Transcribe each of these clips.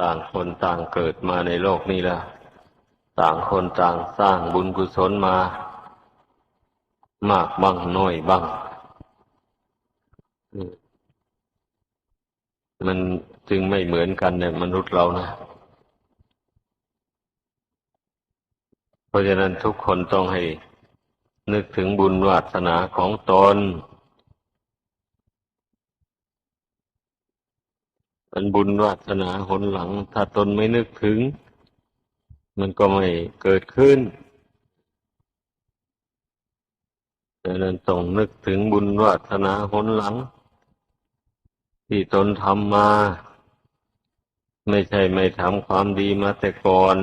ต่างคนต่างเกิดมาในโลกนี้แล้วต่างคนต่างสร้างบุญกุศลมา มากบ้างน้อยบ้างมันจึงไม่เหมือนกันเนี่ยมนุษย์เรานะ เพราะฉะนั้นทุกคนต้องให้นึกถึงบุญวาสนาของตน มันบุญวาสนาหนหลัง ถ้าตนไม่นึกถึง มันก็ไม่เกิดขึ้นดังนั้นต้องนึกถึงบุญวาสนาหนหลัง ที่ตนทำมา ไม่ใช่ไม่ทำความดีมาแต่ก่อน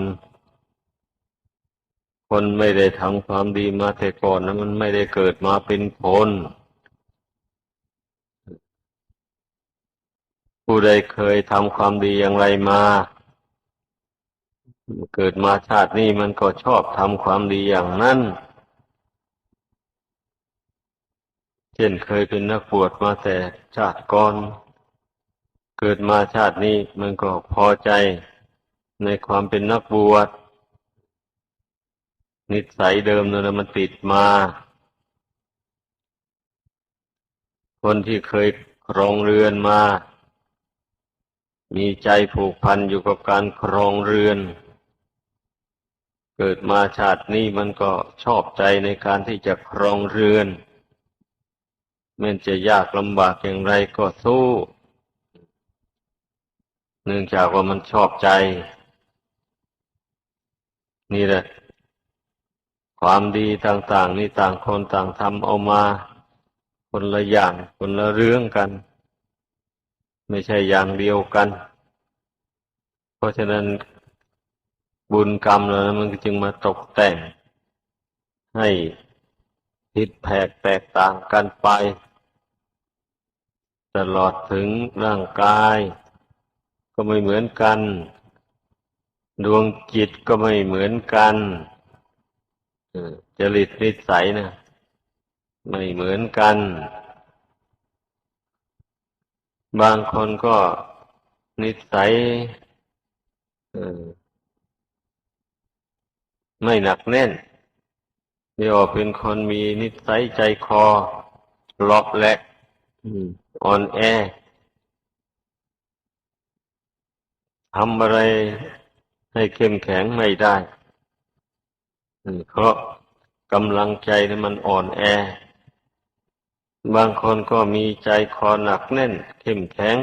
คนไม่ได้ทำความดีมาแต่ก่อนนะมันไม่ได้เกิดมาเป็นคน ผู้ใดเคยทำความดีอย่างไรมา เกิดมาชาตินี้มันก็ชอบทำความดีอย่างนั้นเช่นเคยเป็นนักบวชมาแต่ชาติก่อน เกิดมาชาตินี้มันก็พอใจในความเป็นนักบวช นิสัยเดิมนั่นนะมันติดมา คนที่เคยครองเรือนมา มีใจผูกพันอยู่กับการครองเรือน เกิดมาชาตินี้มันก็ชอบใจในการที่จะครองเรือนแม้จะยากลำบากอย่างไรก็สู้ เนื่องจากว่ามันชอบใจ นี่แหละ ความดีต่าง ๆ นี่ต่างคนต่างทำเอามา คนละอย่างคนละเรื่องกัน ไม่ใช่อย่างเดียวกัน เพราะฉะนั้นบุญกรรมแล้วมันจึงมาตกแต่ง ให้ผิดแผกแตกต่างกันไป ตลอดถึงร่างกาย ก็ไม่เหมือนกัน ดวงจิตก็ไม่เหมือนกันเจริตนิสัยนะไม่เหมือนกัน บางคนก็นิสัยไม่หนักแน่นเรียกว่าเป็นคนมีนิสัยใจคอเลาะแหละอืมอ่อนแอทำอะไรให้เข้มแข็งไม่ได้ เพราะกำลังใจมันอ่อนแอ บางคนก็มีใจคอหนักแน่นเข้มแข็ง